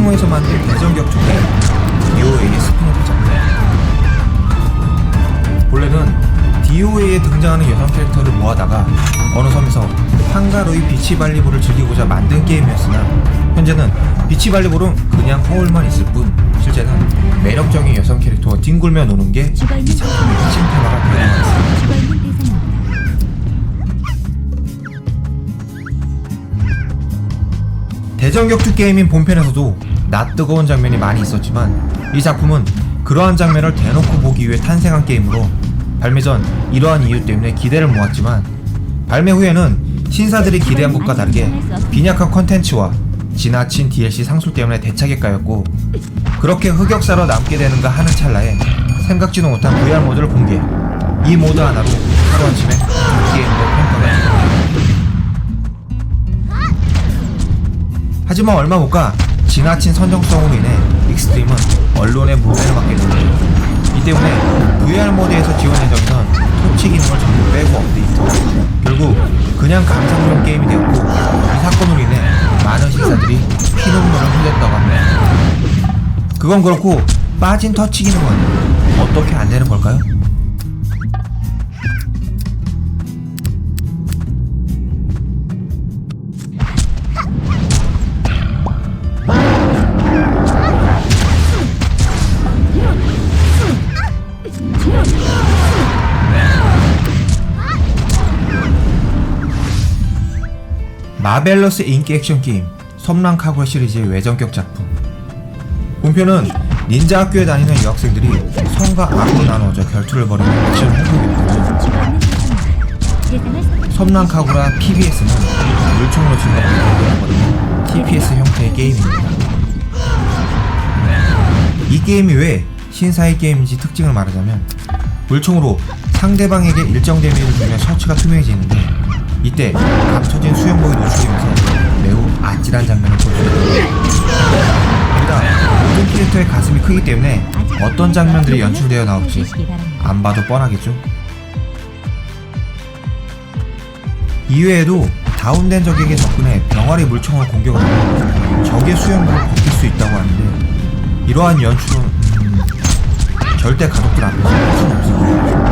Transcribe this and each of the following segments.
테크모에서 만든 대전 격투 게임 DOA의 스피노프 작품 본래는 DOA에 등장하는 여성 캐릭터를 모아다가 어느 섬에서 한가로이 비치발리볼을 즐기고자 만든 게임이었으나 현재는 비치발리볼은 그냥 허울만 있을 뿐 실제는 매력적인 여성 캐릭터와 뒹굴며 노는 게 이 작품의 핵심 테마가 되어 있습니다. 대전 격투 게임인 본편에서도 낯 뜨거운 장면이 많이 있었지만 이 작품은 그러한 장면을 대놓고 보기 위해 탄생한 게임으로 발매 전 이러한 이유 때문에 기대를 모았지만 발매 후에는 신사들이 기대한 것과 다르게 빈약한 컨텐츠와 지나친 DLC 상술 때문에 대차게 까였고 그렇게 흑역사로 남게 되는가 하는 찰나에 생각지도 못한 VR 모드를 공개 이 모드 하나로 하루 아침에 게임의 평가가 하지만 얼마 못 가 지나친 선정성으로 인해 익스트림은 언론의 무대를 받게 되는데요. 이 때문에 VR 모드에서 지원 예정이던 토치 기능을 전부 빼고 업데이트. 결국 그냥 감상용 게임이 되었고 이 사건으로 인해 많은 신사들이 피눈물을 흘렸다고 합니다. 그건 그렇고 빠진 터치 기능은 어떻게 안 되는 걸까요? 마벨러스 인기 액션 게임 섬랑 카구라 시리즈의 외전격 작품 본편은 닌자 학교에 다니는 여학생들이 성과 악으로 나누어져 결투를 벌이는 액션 선택. 섬랑 카구라 PBS는 물총으로 벌이는 TPS 형태의 게임입니다. 이 게임이 왜 신사의 게임인지 특징을 말하자면 물총으로 상대방에게 일정 데미지를 주면 셔츠가 투명해지는데 이때 감춰진 수영복이 노출되면서 매우 아찔한 장면을 있습니다. 거기다 모든 캐릭터의 가슴이 크기 때문에 어떤 장면들이 연출되어 나올지 안 봐도 뻔하겠죠? 이외에도 다운된 적에게 접근해 병아리 물총을 공격을 하면 적의 수영복을 벗길 수 있다고 하는데 이러한 연출은 음, 절대 가족들 앞에서 할 수는 없습니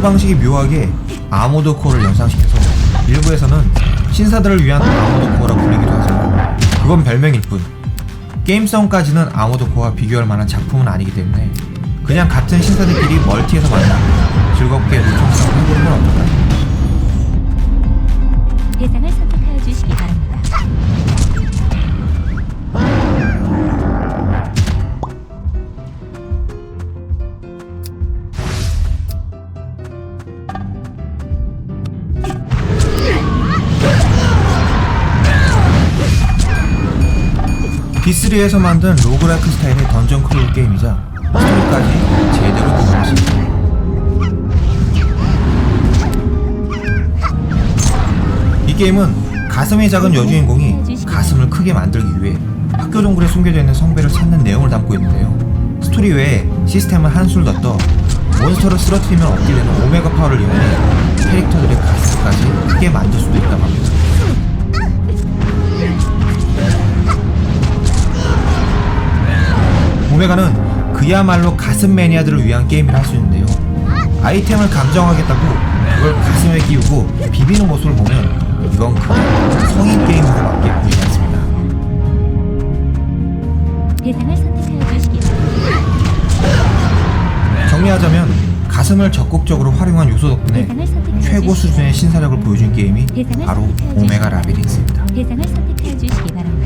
전투 방식이 묘하게 아모드 코어를 연상시켜서 일부에서는 신사들을 위한 아모드 코어라 불리기도 하지만 그건 별명일 뿐 게임성까지는 아모드 코어와 비교할 만한 작품은 아니기 때문에 그냥 같은 신사들끼리 멀티에서 만나 즐겁게 물총싸움 해보는 건 어떨까요? 대상을 B3에서 만든 로그라이크 스타일의 던전 크롤 게임이자 스토리까지 제대로 구성했습니다. 이 게임은 가슴이 작은 여주인공이 가슴을 크게 만들기 위해 학교 동굴에 숨겨져 있는 성배를 찾는 내용을 담고 있는데요. 스토리 외에 시스템을 한술 더 떠 몬스터를 쓰러뜨리면 얻게 되는 오메가 파워를 이용해 캐릭터들의 가슴까지 크게 만들 수도 있다고 합니다. 오메가는 그야말로 가슴 매니아들을 위한 게임을 할수 있는데요. 아이템을 감정하겠다고 그걸 가슴에 끼우고 비비는 모습을 보면 이건 그냥 성인 게임으로밖에 보이지 않습니다. 대상을 선택하여 주시기 바랍니다. 정리하자면 가슴을 적극적으로 활용한 요소 덕분에 최고 수준의 신사력을 보여준 게임이 바로 오메가 라비린스입니다. 대상을 선택하여 주시기 바랍니다.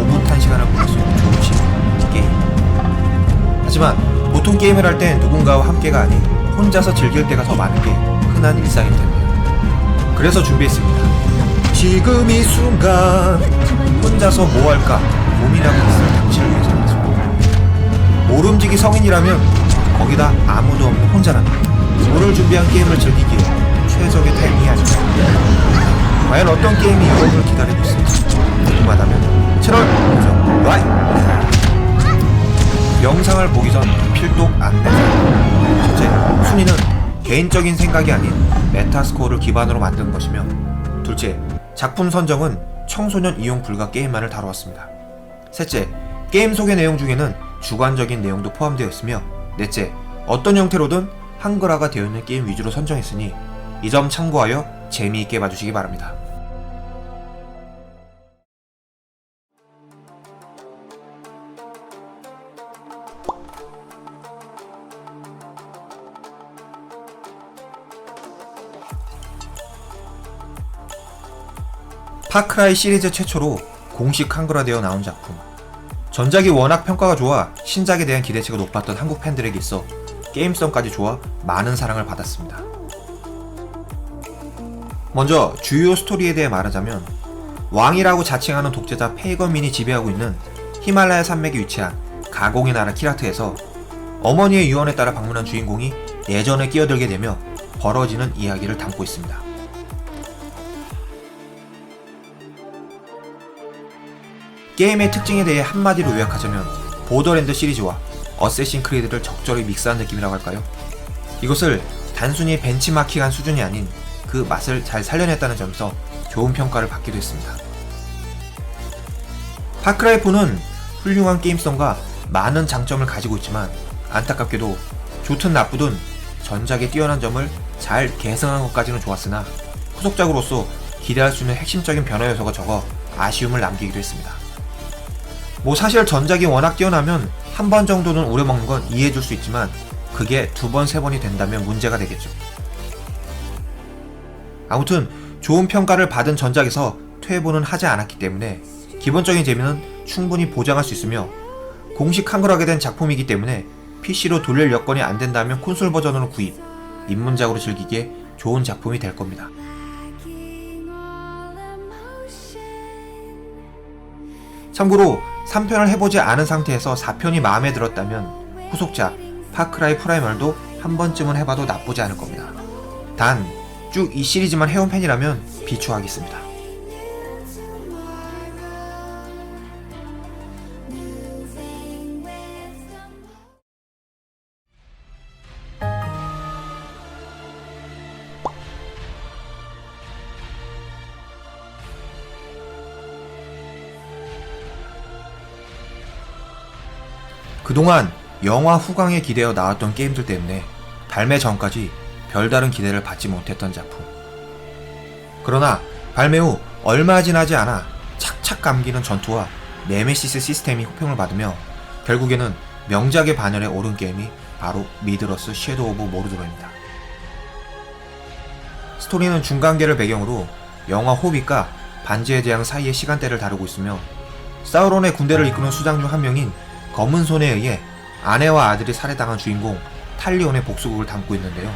오붓한 시간을 보낼 수 있는 좋은 취미 게임. 하지만 보통 게임을 할 때 누군가와 함께가 아닌 혼자서 즐길 때가 더 많은 게 흔한 일상일 텐데요. 그래서 준비했습니다. 지금 이 순간 혼자서 뭐 할까 고민하고 있을 당신을 위해서 모름지기 성인이라면 거기다 아무도 없는 혼자라면 오늘 준비한 게임을 즐기기에 최적의 타이밍이 아닐까 과연 어떤 게임이 여러분을 기다리고 있을지 궁금하다면 채널 고정 라이크 영상을 보기 전 필독 안내 첫째, 순위는 개인적인 생각이 아닌 메타스코어를 기반으로 만든 것이며 둘째, 작품 선정은 청소년 이용 불가 게임만을 다루었습니다. 셋째, 게임 소개 내용 중에는 주관적인 내용도 포함되어 있으며 넷째, 어떤 형태로든 한글화가 되어 있는 게임 위주로 선정했으니 이 점 참고하여 재미있게 봐주시기 바랍니다. 파크라이 시리즈 최초로 공식 한글화되어 나온 작품. 전작이 워낙 평가가 좋아 신작에 대한 기대치가 높았던 한국 팬들에게 있어 게임성까지 좋아 많은 사랑을 받았습니다. 먼저 주요 스토리에 대해 말하자면 왕이라고 자칭하는 독재자 페이건민이 지배하고 있는 히말라야 산맥에 위치한 가공의 나라 키라트에서 어머니의 유언에 따라 방문한 주인공이 예전에 끼어들게 되며 벌어지는 이야기를 담고 있습니다. 게임의 특징에 대해 한마디로 요약하자면 보더랜드 시리즈와 어쌔신 크리드를 적절히 믹스한 느낌이라고 할까요? 이것을 단순히 벤치마킹한 수준이 아닌 그 맛을 잘 살려냈다는 점에서 좋은 평가를 받기도 했습니다. 파크라이4는 훌륭한 게임성과 많은 장점을 가지고 있지만 안타깝게도 좋든 나쁘든 전작의 뛰어난 점을 잘 개성한 것까지는 좋았으나 후속작으로서 기대할 수 있는 핵심적인 변화 요소가 적어 아쉬움을 남기기도 했습니다. 뭐 사실 전작이 워낙 뛰어나면 한 번 정도는 우려먹는 건 이해해줄 수 있지만 그게 두 번, 세 번이 된다면 문제가 되겠죠. 아무튼 좋은 평가를 받은 전작에서 퇴보는 하지 않았기 때문에 기본적인 재미는 충분히 보장할 수 있으며 공식 한글화게 된 작품이기 때문에 PC로 돌릴 여건이 안 된다면 콘솔 버전으로 구입, 입문작으로 즐기기에 좋은 작품이 될 겁니다. 참고로 3편을 해보지 않은 상태에서 4편이 마음에 들었다면 후속작 파크라이 프라이멀도 한 번쯤은 해봐도 나쁘지 않을 겁니다. 단, 쭉 이 시리즈만 해온 팬이라면 비추하겠습니다. 그동안 영화 후광에 기대어 나왔던 게임들 때문에 발매 전까지 별다른 기대를 받지 못했던 작품. 그러나 발매 후 얼마 지나지 않아 착착 감기는 전투와 네메시스 시스템이 호평을 받으며 결국에는 명작의 반열에 오른 게임이 바로 미드러스 섀도우 오브 모르드로입니다. 스토리는 중간계를 배경으로 영화 호빗과 반지의 제왕 사이의 시간대를 다루고 있으며 사우론의 군대를 이끄는 수장 중 한 명인 검은 손에 의해 아내와 아들이 살해당한 주인공 탈리온의 복수극을 담고 있는데요.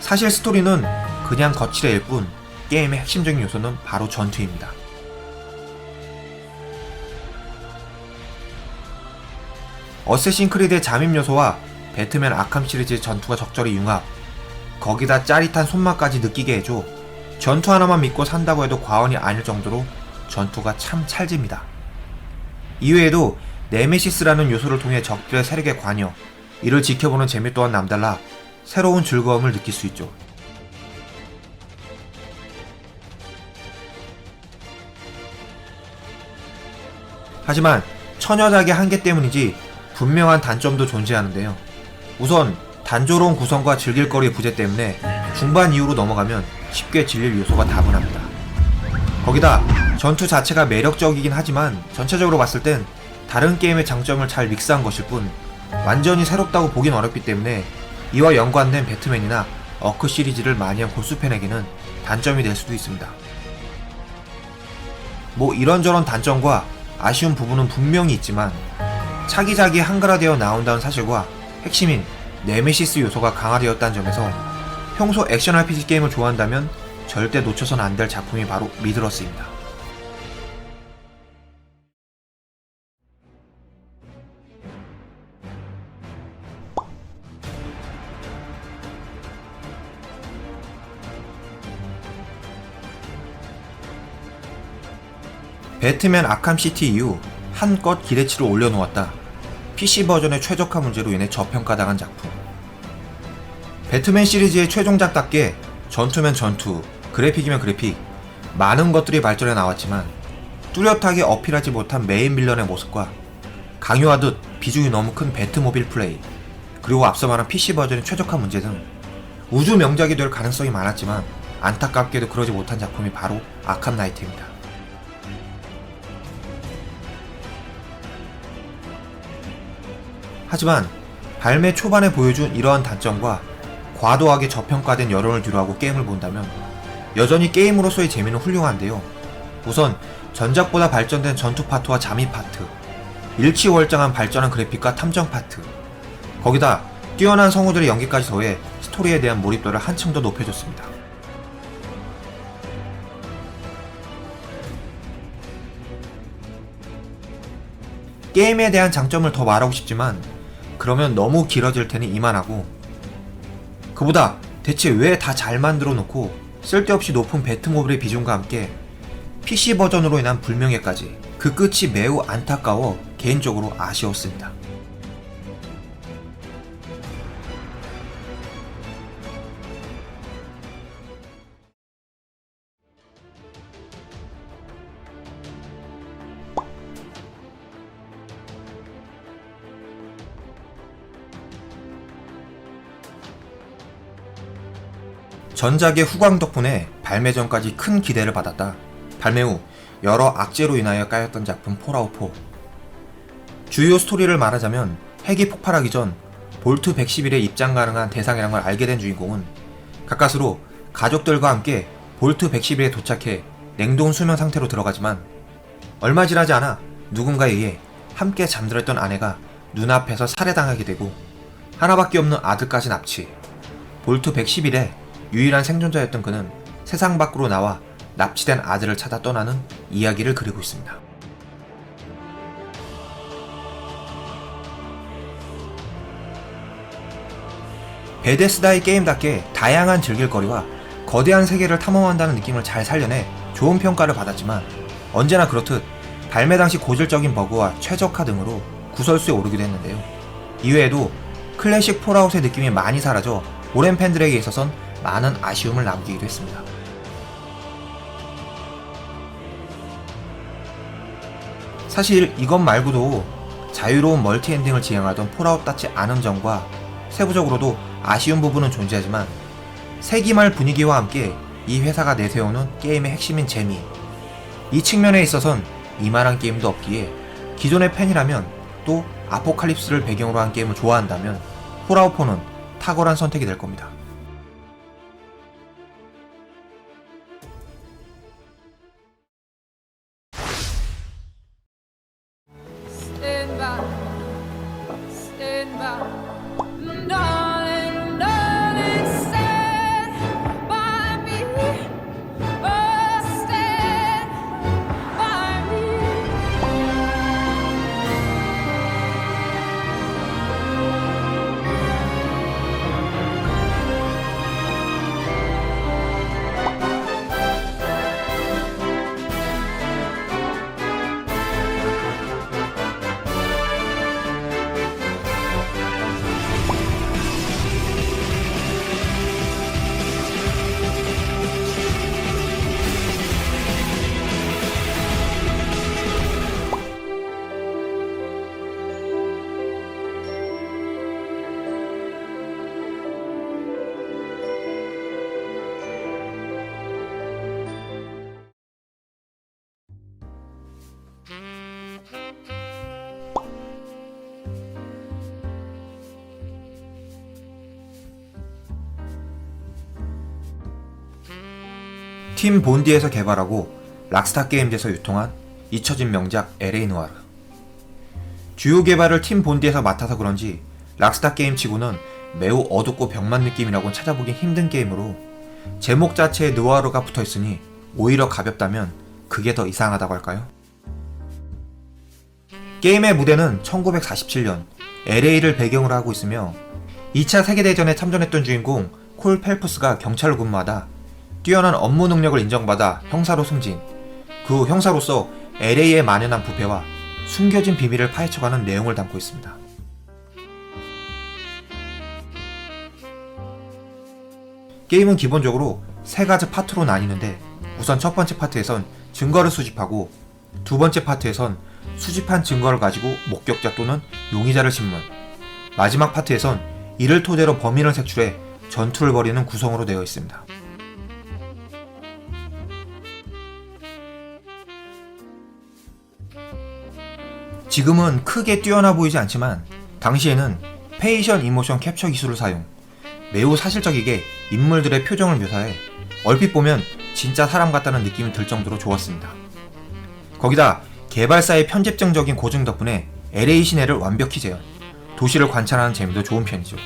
사실 스토리는 그냥 거칠애일 뿐 게임의 핵심적인 요소는 바로 전투입니다. 어쌔신 크리드의 잠입 요소와 배트맨 아캄 시리즈의 전투가 적절히 융합, 거기다 짜릿한 손맛까지 느끼게 해줘 전투 하나만 믿고 산다고 해도 과언이 아닐 정도로 전투가 참 찰집니다. 이외에도 네메시스라는 요소를 통해 적들의 세력에 관여, 이를 지켜보는 재미 또한 남달라 새로운 즐거움을 느낄 수 있죠. 하지만 처녀작의 한계 때문이지 분명한 단점도 존재하는데요. 우선 단조로운 구성과 즐길거리의 부재 때문에 중반 이후로 넘어가면 쉽게 질릴 요소가 다분합니다. 거기다 전투 자체가 매력적이긴 하지만 전체적으로 봤을 땐 다른 게임의 장점을 잘 믹스한 것일 뿐 완전히 새롭다고 보긴 어렵기 때문에 이와 연관된 배트맨이나 어크 시리즈를 많이 한 골수 팬에게는 단점이 될 수도 있습니다. 뭐 이런저런 단점과 아쉬운 부분은 분명히 있지만 차기작이 한글화되어 나온다는 사실과 핵심인 네메시스 요소가 강화되었다는 점에서 평소 액션 RPG 게임을 좋아한다면 절대 놓쳐선 안 될 작품이 바로 미드러스입니다. 배트맨 아캄 시티 이후 한껏 기대치를 올려놓았다. PC 버전의 최적화 문제로 인해 저평가당한 작품. 배트맨 시리즈의 최종작답게 전투면 전투, 그래픽이면 그래픽, 많은 것들이 발전해 나왔지만 뚜렷하게 어필하지 못한 메인 빌런의 모습과 강요하듯 비중이 너무 큰 배트모빌 플레이, 그리고 앞서 말한 PC 버전의 최적화 문제 등 우주 명작이 될 가능성이 많았지만 안타깝게도 그러지 못한 작품이 바로 아캄 나이트입니다. 하지만 발매 초반에 보여준 이러한 단점과 과도하게 저평가된 여론을 뒤로하고 게임을 본다면 여전히 게임으로서의 재미는 훌륭한데요. 우선 전작보다 발전된 전투 파트와 잠입 파트, 일치월장한 발전한 그래픽과 탐정 파트, 거기다 뛰어난 성우들의 연기까지 더해 스토리에 대한 몰입도를 한층 더 높여줬습니다. 게임에 대한 장점을 더 말하고 싶지만 그러면 너무 길어질 테니 이만하고 그보다 대체 왜 다 잘 만들어 놓고 쓸데없이 높은 배트모빌의 비중과 함께 PC 버전으로 인한 불명예까지 그 끝이 매우 안타까워 개인적으로 아쉬웠습니다. 전작의 후광 덕분에 발매 전까지 큰 기대를 받았다. 발매 후 여러 악재로 인하여 까였던 작품 폴아웃4. 주요 스토리를 말하자면 핵이 폭발하기 전 볼트 111에 입장 가능한 대상이란 걸 알게 된 주인공은 가까스로 가족들과 함께 볼트 111에 도착해 냉동 수면 상태로 들어가지만 얼마 지나지 않아 누군가에 의해 함께 잠들었던 아내가 눈앞에서 살해당하게 되고 하나밖에 없는 아들까지 납치. 볼트 111에 유일한 생존자였던 그는 세상 밖으로 나와 납치된 아들을 찾아 떠나는 이야기를 그리고 있습니다. 베데스다의 게임답게 다양한 즐길거리와 거대한 세계를 탐험한다는 느낌을 잘 살려내 좋은 평가를 받았지만 언제나 그렇듯 발매 당시 고질적인 버그와 최적화 등으로 구설수에 오르기도 했는데요. 이외에도 클래식 폴아웃의 느낌이 많이 사라져 오랜 팬들에게 있어선 많은 아쉬움을 남기기도 했습니다. 사실 이것 말고도 자유로운 멀티 엔딩을 지향하던 폴아웃답지 않은 점과 세부적으로도 아쉬운 부분은 존재하지만 세기말 분위기와 함께 이 회사가 내세우는 게임의 핵심인 재미 이 측면에 있어선 이만한 게임도 없기에 기존의 팬이라면 또 아포칼립스를 배경으로 한 게임을 좋아한다면 폴아웃4는 탁월한 선택이 될 겁니다. 팀 본디에서 개발하고 락스타 게임즈에서 유통한 잊혀진 명작 LA 노아르. 주요 개발을 팀 본디에서 맡아서 그런지 락스타 게임 치고는 매우 어둡고 병만 느낌이라고는 찾아보기 힘든 게임으로 제목 자체에 느와르가 붙어 있으니 오히려 가볍다면 그게 더 이상하다고 할까요? 게임의 무대는 1947년 LA를 배경으로 하고 있으며 2차 세계대전에 참전했던 주인공 콜 펠프스가 경찰로 근무하다 뛰어난 업무 능력을 인정받아 형사로 승진. 그 후 형사로서 LA에 만연한 부패와 숨겨진 비밀을 파헤쳐가는 내용을 담고 있습니다. 게임은 기본적으로 세 가지 파트로 나뉘는데 우선 첫 번째 파트에선 증거를 수집하고 두 번째 파트에선 수집한 증거를 가지고 목격자 또는 용의자를 신문 마지막 파트에선 이를 토대로 범인을 색출해 전투를 벌이는 구성으로 되어 있습니다. 지금은 크게 뛰어나 보이지 않지만 당시에는 페이션 이모션 캡처 기술을 사용 매우 사실적이게 인물들의 표정을 묘사해 얼핏 보면 진짜 사람 같다는 느낌이 들 정도로 좋았습니다. 거기다 개발사의 편집증적인 고증 덕분에 LA 시내를 완벽히 재현, 도시를 관찰하는 재미도 좋은 편이죠.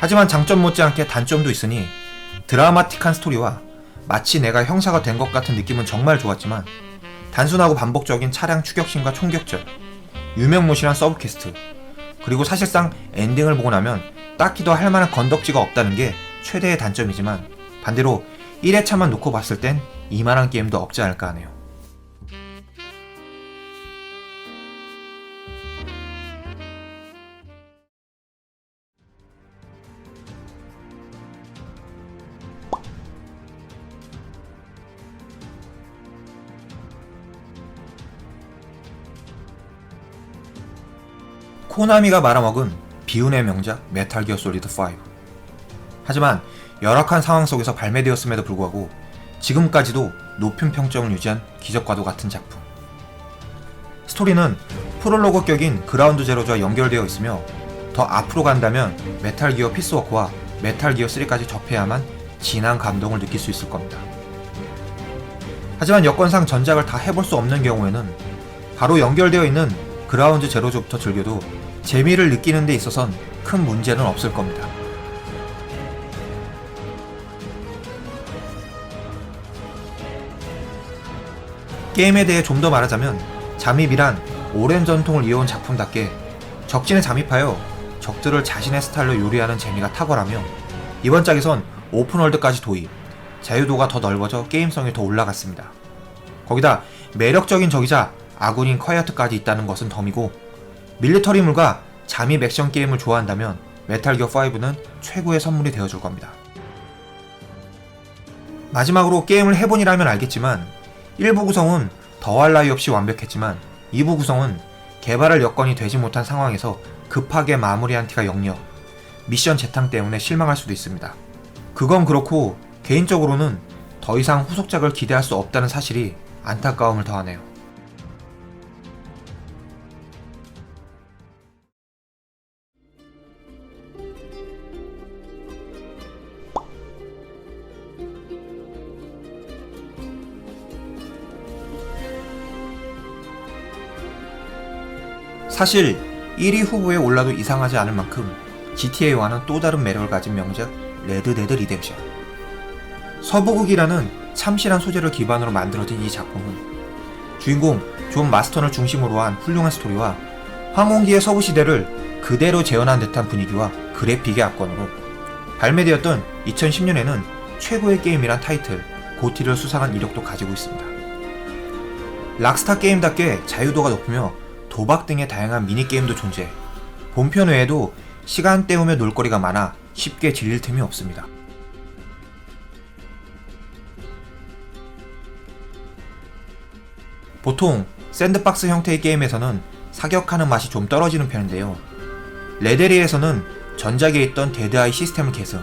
하지만 장점 못지않게 단점도 있으니 드라마틱한 스토리와 마치 내가 형사가 된 것 같은 느낌은 정말 좋았지만 단순하고 반복적인 차량 추격신과 총격전, 유명무실한 서브퀘스트, 그리고 사실상 엔딩을 보고 나면 딱히 더 할 만한 건덕지가 없다는 게 최대의 단점이지만 반대로 1회차만 놓고 봤을 땐 이만한 게임도 없지 않을까 하네요. 코나미가 말아먹은 비운의 명작 메탈 기어 솔리드 5. 하지만 열악한 상황 속에서 발매되었음에도 불구하고 지금까지도 높은 평점을 유지한 기적과도 같은 작품. 스토리는 프롤로그 격인 그라운드 제로즈와 연결되어 있으며 더 앞으로 간다면 메탈 기어 피스워크와 메탈 기어 3까지 접해야만 진한 감동을 느낄 수 있을 겁니다. 하지만 여건상 전작을 다 해볼 수 없는 경우에는 바로 연결되어 있는 그라운드 제로즈부터 즐겨도 재미를 느끼는 데 있어선 큰 문제는 없을 겁니다. 게임에 대해 좀 더 말하자면 잠입이란 오랜 전통을 이어온 작품답게 적진에 잠입하여 적들을 자신의 스타일로 요리하는 재미가 탁월하며 이번 짝에선 오픈월드까지 도입, 자유도가 더 넓어져 게임성이 더 올라갔습니다. 거기다 매력적인 적이자 아군인 콰이어트까지 있다는 것은 덤이고 밀리터리물과 잠입 액션 게임을 좋아한다면 메탈 기어 5는 최고의 선물이 되어줄 겁니다. 마지막으로 게임을 해보니라면 알겠지만 1부 구성은 더할 나위 없이 완벽했지만 2부 구성은 개발할 여건이 되지 못한 상황에서 급하게 마무리한 티가 역력 미션 재탕 때문에 실망할 수도 있습니다. 그건 그렇고 개인적으로는 더 이상 후속작을 기대할 수 없다는 사실이 안타까움을 더하네요. 사실 1위 후보에 올라도 이상하지 않을 만큼 GTA와는 또 다른 매력을 가진 명작 레드 데드 리뎀션. 서부극이라는 참신한 소재를 기반으로 만들어진 이 작품은 주인공 존 마스턴을 중심으로 한 훌륭한 스토리와 황혼기의 서부 시대를 그대로 재현한 듯한 분위기와 그래픽의 압권으로 발매되었던 2010년에는 최고의 게임이란 타이틀 고티를 수상한 이력도 가지고 있습니다. 락스타 게임답게 자유도가 높으며 도박 등의 다양한 미니게임도 존재해 본편 외에도 시간 때우며 놀거리가 많아 쉽게 질릴 틈이 없습니다. 보통 샌드박스 형태의 게임에서는 사격하는 맛이 좀 떨어지는 편인데요. 레데리에서는 전작에 있던 데드아이 시스템을 계승,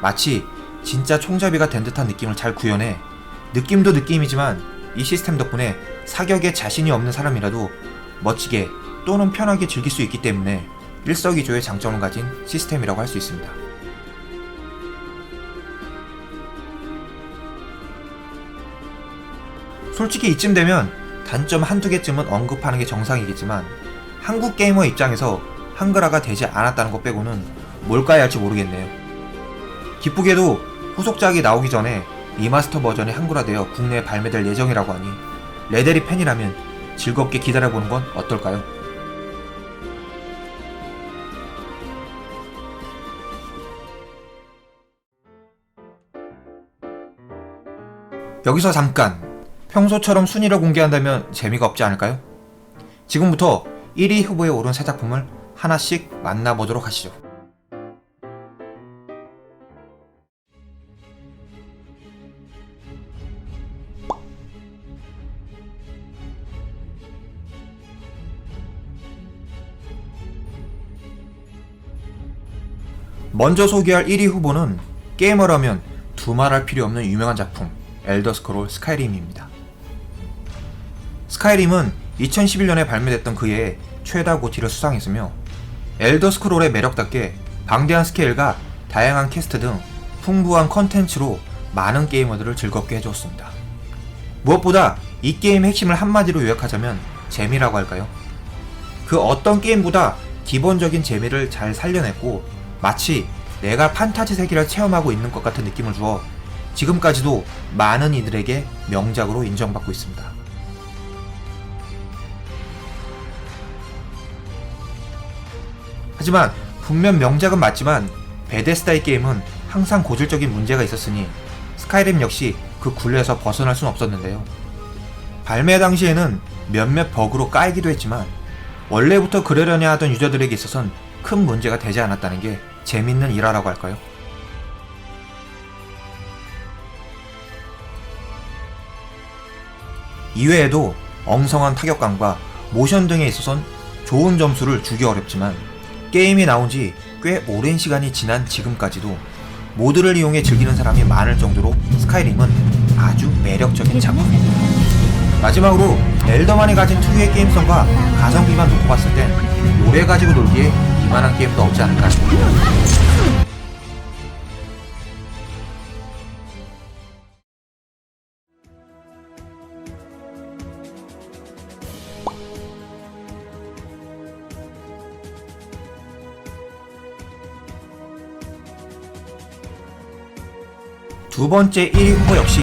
마치 진짜 총잡이가 된 듯한 느낌을 잘 구현해 느낌도 느낌이지만 이 시스템 덕분에 사격에 자신이 없는 사람이라도 멋지게 또는 편하게 즐길 수 있기 때문에 일석이조의 장점을 가진 시스템이라고 할 수 있습니다. 솔직히 이쯤 되면 단점 한두 개쯤은 언급하는 게 정상이겠지만 한국 게이머 입장에서 한글화가 되지 않았다는 것 빼고는 뭘까 해야 할지 모르겠네요. 기쁘게도 후속작이 나오기 전에 리마스터 버전이 한글화되어 국내에 발매될 예정이라고 하니 레데리 팬이라면 즐겁게 기다려보는 건 어떨까요? 여기서 잠깐 평소처럼 순위를 공개한다면 재미가 없지 않을까요? 지금부터 1위 후보에 오른 새 작품을 하나씩 만나보도록 하시죠. 먼저 소개할 1위 후보는 게이머라면 두말할 필요 없는 유명한 작품 엘더 스크롤 스카이림입니다. 스카이림은 2011년에 발매됐던 그해 최다 고티를 수상했으며 엘더 스크롤의 매력답게 방대한 스케일과 다양한 캐스트 등 풍부한 컨텐츠로 많은 게이머들을 즐겁게 해주었습니다. 무엇보다 이 게임의 핵심을 한마디로 요약하자면 재미라고 할까요? 그 어떤 게임보다 기본적인 재미를 잘 살려냈고 마치 내가 판타지 세계를 체험하고 있는 것 같은 느낌을 주어 지금까지도 많은 이들에게 명작으로 인정받고 있습니다. 하지만 분명 명작은 맞지만 베데스다의 게임은 항상 고질적인 문제가 있었으니 스카이림 역시 그 굴레에서 벗어날 순 없었는데요. 발매 당시에는 몇몇 버그로 까이기도 했지만 원래부터 그러려냐 하던 유저들에게 있어선 큰 문제가 되지 않았다는 게 재밌는 일화라고 할까요? 이외에도 엉성한 타격감과 모션 등에 있어선 좋은 점수를 주기 어렵지만 게임이 나온 지 꽤 오랜 시간이 지난 지금까지도 모드를 이용해 즐기는 사람이 많을 정도로 스카이림은 아주 매력적인 대상을 작품. 선택하여 주시기 마지막으로 엘더만이 가진 특유의 게임성과 가성비만 놓고 봤을 땐 오래 가지고 놀기에 이만한 게임도 없지 않을까 싶습니다. 두 번째 1위 후보 역시